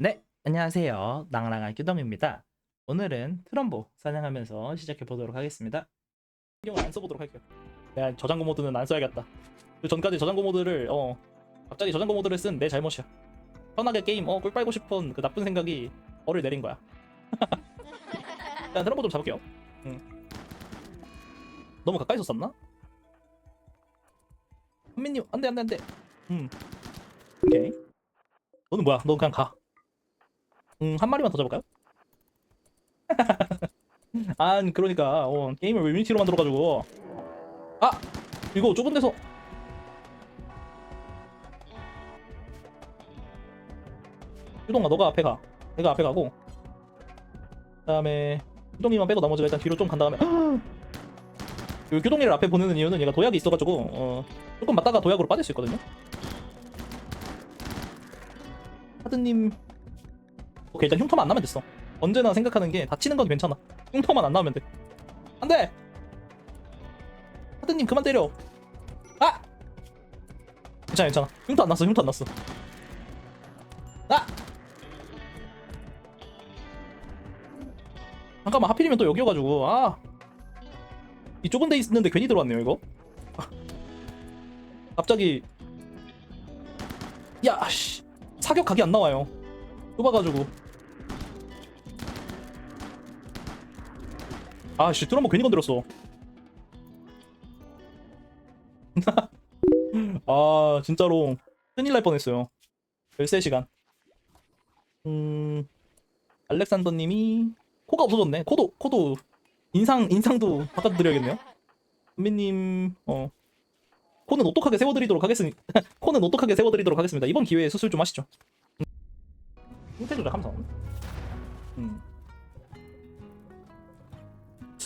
네, 안녕하세요. 낭랑한 규덤입니다. 오늘은 트럼보 사냥하면서 시작해 보도록 하겠습니다. 신경을 안 써보도록 할게요. 내가 저장고 모드는 안 써야겠다. 그 전까지 저장고 모드를 어 갑자기 저장고 모드를 쓴 내 잘못이야. 편하게 게임 어꿀 빨고 싶은 그 나쁜 생각이 어를 내린 거야. 일단 트럼보 좀 잡을게요. 응. 너무 가까이서 쐈나? 현민님 안돼 안돼 안돼. 음. 오케이. 너는 뭐야? 너 그냥 가. 음, 한 마리만 더 잡을까요? 아, 그러니까 어, 게임을 왜 유니티로 만들어가지고. 아! 이거 좁은 데서. 유동아 너가 앞에 가. 내가 앞에 가고. 그 다음에 유동이만 빼고 나머지가 일단 뒤로 좀 간 다음에. 그 규동이를 앞에 보내는 이유는 얘가 도약이 있어가지고 어, 조금 맞다가 도약으로 빠질 수 있거든요. 하드님 오케이 일단 흉터만 안 나면 됐어. 언제나 생각하는 게 다치는 건 괜찮아. 흉터만 안 나오면 돼. 안돼! 하드님 그만 때려. 아! 괜찮아 괜찮아. 흉터 안 났어 흉터 안 났어. 아! 잠깐만 하필이면 또 여기여가지고 아 이 좁은 데 있는데 괜히 들어왔네요 이거. 갑자기. 야씨. 사격 각이 안 나와요 좁아가지고. 아씨 드럼버 괜히 건드렸어. 아 진짜로 큰일 날 뻔했어요. 13시간. 음 알렉산더님이 코가 없어졌네. 코도 코도 인상 인상도 바꿔드려야겠네요. 선배님 어 코는 오똑하게 세워드리도록 하겠습니다 코는 오똑하게 세워드리도록 하겠습니다. 이번 기회에 수술 좀 하시죠 형태 조작 함성 음.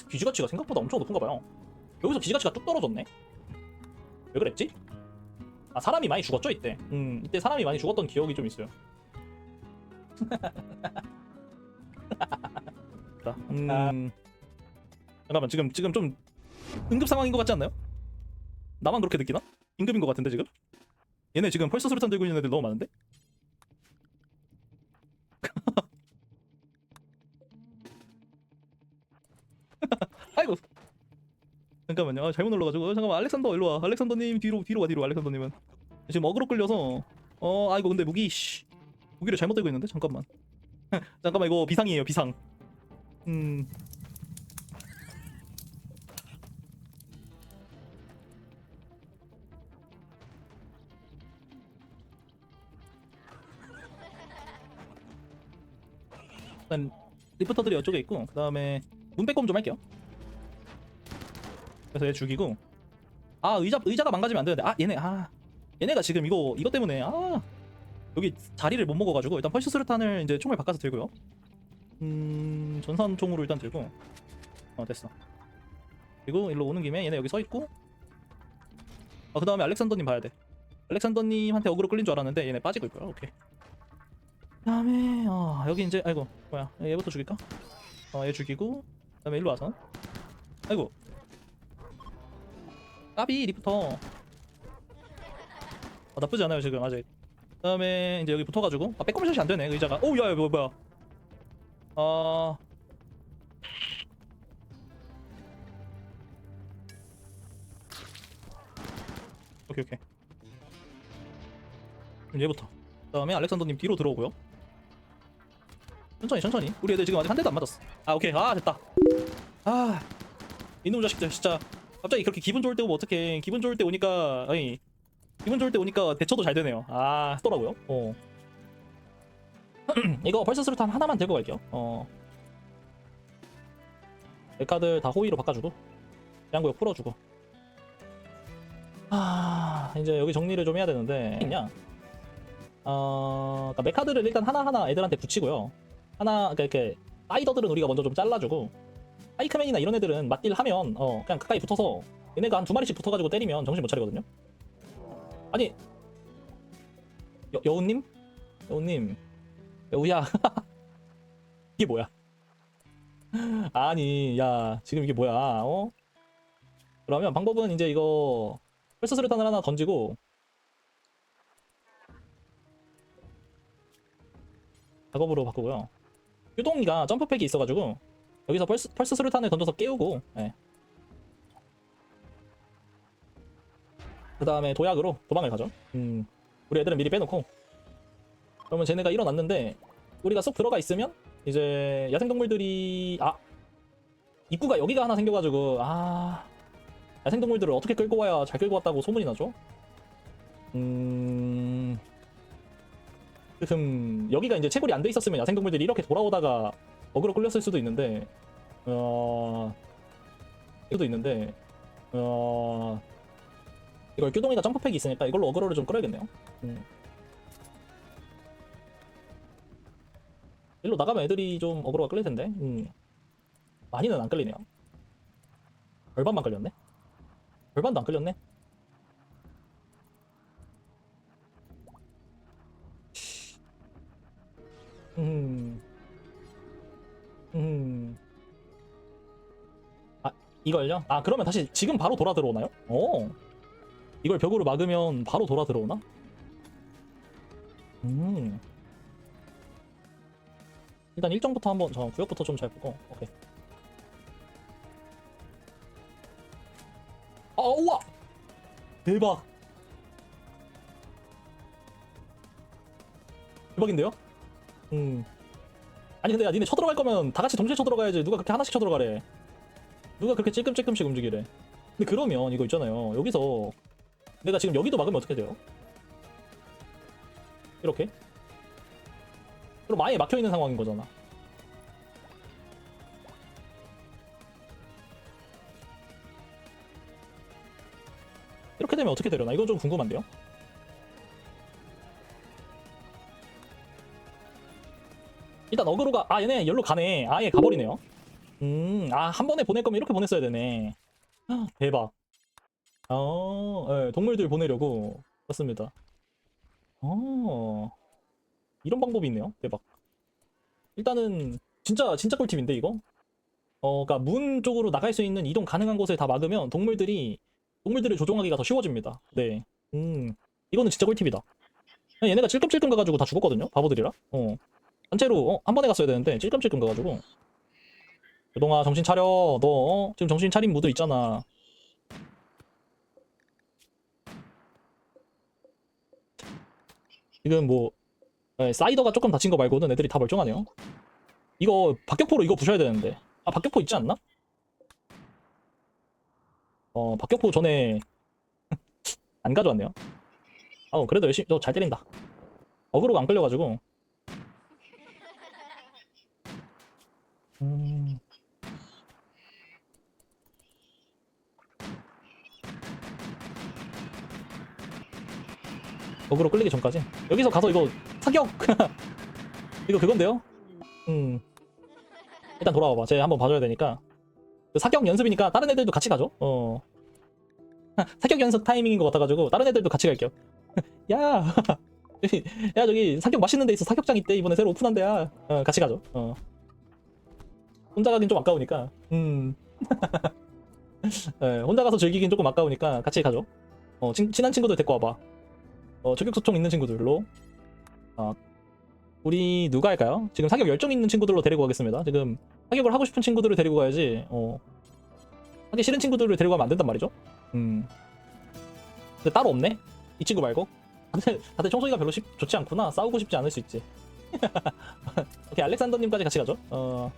기지가치가 생각보다 엄청 높은가 봐요 여기서 기지가치가 뚝 떨어졌네 왜 그랬지? 아 사람이 많이 죽었죠 이때 음 이때 사람이 많이 죽었던 기억이 좀 있어요 자, 음 잠깐만 지금 지금 좀 응급 상황인 것 같지 않나요? 나만 그렇게 느끼나? 긴급인 것 같은데 지금? 얘네 지금 펄스 수류탄 들고 있는 애들 너무 많은데? 아이고. 잠깐만요. 아, 잘못 눌러가지고 어, 잠깐만 알렉산더 일로와. 알렉산더님 뒤로 뒤로 와 뒤로 알렉산더님은. 지금 어그로 끌려서. 어 아이고 근데 무기 씨. 무기를 잘못 들고 있는데? 잠깐만. 잠깐만 이거 비상이에요 비상. 음 일단 리포터들이 이쪽에 있고 그 다음에 문백검 좀 할게요. 그래서 얘 죽이고. 아 의자 의자가 망가지면 안 되는데. 아 얘네 아 얘네가 지금 이거 이것 때문에 아. 여기 자리를 못 먹어가지고 일단 펄스 수류탄을 이제 총을 바꿔서 들고요. 음 전산총으로 일단 들고. 어 됐어. 그리고 일로 오는 김에 얘네 여기 서 있고. 아그 다음에 알렉산더님 봐야 돼. 알렉산더님한테 어그로 끌린 줄 알았는데 얘네 빠지고 있고요. 오케이. 그 다음에 어 여기 이제 아이고 뭐야. 얘부터 죽일까? 어 얘 죽이고 그 다음에 일로 와서. 아이고. 까비 리프터. 아, 나쁘지 않아요 지금 아직. 그 다음에 이제 여기 붙어가지고. 아 빼꼼샷이 안 되네 의자가. 오우 야야 뭐야 뭐야. 아 오케이 오케이. 그럼 얘부터. 그 다음에 알렉산더님 뒤로 들어오고요 천천히 천천히. 우리 애들 지금 아직 한 대도 안 맞았어. 아 오케이. 아 됐다. 아 이놈 자식들 진짜. 갑자기 그렇게 기분 좋을 때 오면 어떡해. 기분 좋을 때 오니까 아니 기분 좋을 때 오니까 대처도 잘 되네요. 아 하더라고요? 어. 이거 벌써 수류탄 하나만 들고 갈게요. 어. 메카들 다 호위로 바꿔주고 양구역 풀어주고. 아 이제 여기 정리를 좀 해야 되는데 있냐 어 그러니까 메카들을 일단 하나하나 애들한테 붙이고요 하나 그러니까 이렇게 사이더들은 우리가 먼저 좀 잘라주고 하이크맨이나 이런 애들은 맞딜 하면 어 그냥 가까이 붙어서 얘네가 한 두 마리씩 붙어가지고 때리면 정신 못 차리거든요. 아니 여, 여우님? 여우님 여우야 이게 뭐야? 아니 야 지금 이게 뭐야? 어? 그러면 방법은 이제 이거 펄스 수류탄을 하나 던지고 작업으로 바꾸고요. 유동이가 점프팩이 있어가지고 여기서 펄스, 펄스 수류탄을 던져서 깨우고 예. 그 다음에 도약으로 도망을 가죠. 음, 우리 애들은 미리 빼놓고 그러면 쟤네가 일어났는데 우리가 쏙 들어가 있으면 이제 야생동물들이 아 입구가 여기가 하나 생겨가지고 아 야생동물들을 어떻게 끌고 와야 잘 끌고 왔다고 소문이 나죠? 음... 흠 여기가 이제 채굴이 안 돼 있었으면 야생동물들이 이렇게 돌아오다가 어그로 끌렸을 수도 있는데 어... 수도 있는데 어... 이걸 규동이가 점프팩이 있으니까 이걸로 어그로를 좀 끌어야겠네요. 음. 일로 나가면 애들이 좀 어그로가 끌릴 텐데. 음. 많이는 안 끌리네요. 절반만 끌렸네? 절반도 안 끌렸네 음. 음. 아, 이걸요? 아, 그러면 다시 지금 바로 돌아 들어오나요? 오. 이걸 벽으로 막으면 바로 돌아 들어오나? 음. 일단 일정부터 한번 저 구역부터 좀 잘 보고. 오케이. 아, 우와! 대박. 대박인데요? 음. 아니 근데 야 니네 쳐들어갈 거면 다 같이 동시에 쳐들어가야지 누가 그렇게 하나씩 쳐들어가래 누가 그렇게 찔끔찔끔씩 움직이래 근데 그러면 이거 있잖아요 여기서 내가 지금 여기도 막으면 어떻게 돼요? 이렇게? 그럼 아예 막혀있는 상황인 거잖아 이렇게 되면 어떻게 되려나 이건 좀 궁금한데요? 일단 어그로가 아 얘네 열로 가네. 아예 가버리네요. 음아 한 번에 보낼 거면 이렇게 보냈어야 되네. 아, 대박. 어 예, 동물들 보내려고. 맞습니다. 어 이런 방법이 있네요. 대박. 일단은 진짜 진짜 꿀팁인데 이거? 어 그니까 문 쪽으로 나갈 수 있는 이동 가능한 곳을 다 막으면 동물들이 동물들을 조종하기가 더 쉬워집니다. 네음 이거는 진짜 꿀팁이다. 얘네가 찔끔찔끔 가가지고 다 죽었거든요 바보들이라? 어 단체로 어, 한 번에 갔어야 되는데 찔끔찔끔 가가지고. 유동아 정신 차려 너. 어? 지금 정신 차린 무드 있잖아. 지금 뭐 예, 사이더가 조금 다친 거 말고는 애들이 다 멀쩡하네요. 이거 박격포로 이거 부셔야 되는데. 아 박격포 있지 않나? 어 박격포 전에 안 가져왔네요. 어 그래도 열심히 저잘 때린다. 어그로가 안 끌려가지고 음. 어그로 끌리기 전까지? 여기서 가서 이거 사격! 이거 그건데요? 음. 일단 돌아와봐. 제가 한번 봐줘야 되니까. 그 사격 연습이니까 다른 애들도 같이 가죠? 어. 사격 연습 타이밍인 것 같아가지고 다른 애들도 같이 갈게요. 야, 야 저기 사격 맛있는 데 있어. 사격장 있대. 이번에 새로 오픈한 데야. 어, 같이 가죠. 어. 혼자 가긴 좀 아까우니까. 음. 네, 혼자 가서 즐기긴 조금 아까우니까 같이 가죠. 어, 친, 친한 친구들 데리고 와봐. 어, 저격 소총 있는 친구들로. 아, 우리 누가 할까요? 지금 사격 열정 있는 친구들로 데리고 가겠습니다. 지금 사격을 하고 싶은 친구들을 데리고 가야지 어, 하기 싫은 친구들을 데리고 가면 안 된단 말이죠? 음. 근데 따로 없네? 이 친구 말고? 다들, 다들 청소기가 별로 쉽- 좋지 않구나. 싸우고 싶지 않을 수 있지. 오케이 알렉산더님까지 같이 가죠. 어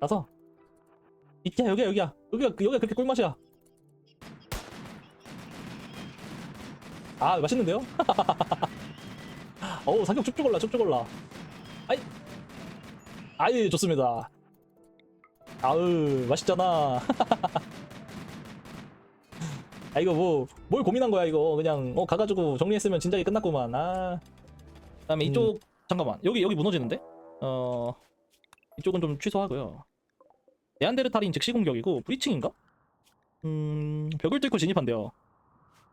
가서. 이야 여기야 여기야. 여기가 여기가 그렇게 꿀맛이야. 아 맛있는데요? 어우 사격 쭉쭉 올라 쭉쭉 올라. 아이. 아이 좋습니다. 아으 맛있잖아. 아 이거 뭐 뭘 고민한 거야 이거. 그냥 어 가가지고 정리했으면 진작에 끝났구만. 아. 그다음에 이쪽 잠깐만. 여기 여기 무너지는데? 어 이쪽은 좀 취소하고요. 네안데르탈인 즉시 공격이고 브리칭인가? 음 벽을 뚫고 진입한대요.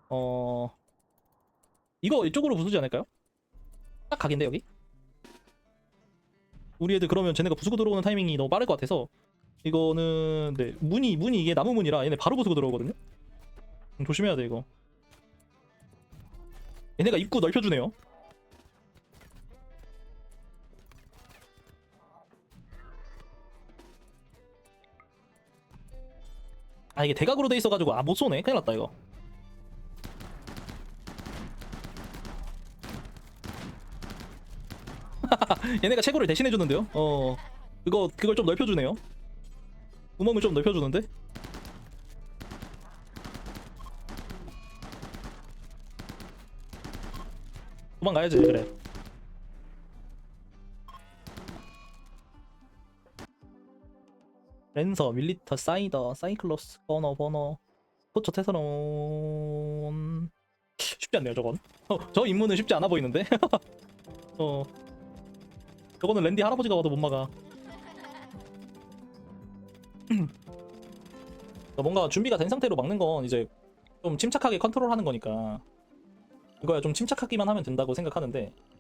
어 이거 이쪽으로 부수지 않을까요? 딱 각인데 여기? 우리 애들 그러면 쟤네가 부수고 들어오는 타이밍이 너무 빠를 것 같아서 이거는 네 문이 문이 이게 나무 문이라 얘네 바로 부수고 들어오거든요. 음, 조심해야 돼 이거. 얘네가 입구 넓혀주네요. 아 이게 대각으로 돼 있어가지고 아 못 쏘네. 큰일 났다 이거. 얘네가 채굴을 대신해 주는데요. 어 그거 그걸 좀 넓혀주네요. 구멍을 좀 넓혀주는데. 도망가야지 그래. 랜서, 밀리터, 사이더, 사이클로스, 버너, 버너, 포처, 테서론 쉽지 않네요 저건. 어, 저 임무는 쉽지 않아 보이는데. 어, 저거는 랜디 할아버지가 와도 못 막아. 뭔가 준비가 된 상태로 막는 건 이제 좀 침착하게 컨트롤하는 거니까 이거야 좀 침착하기만 하면 된다고 생각하는데 준-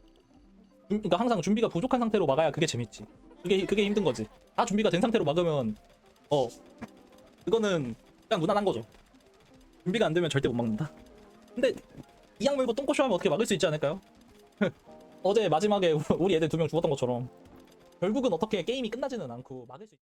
그러니까 항상 준비가 부족한 상태로 막아야 그게 재밌지. 그게 그게 힘든 거지. 다 준비가 된 상태로 막으면 어 그거는 그냥 무난한 거죠. 준비가 안 되면 절대 못 막는다. 근데 이 악 물고 똥꼬쇼 하면 어떻게 막을 수 있지 않을까요? 어제 마지막에 우리 애들 두 명 죽었던 것처럼 결국은 어떻게 게임이 끝나지는 않고 막을 수 있...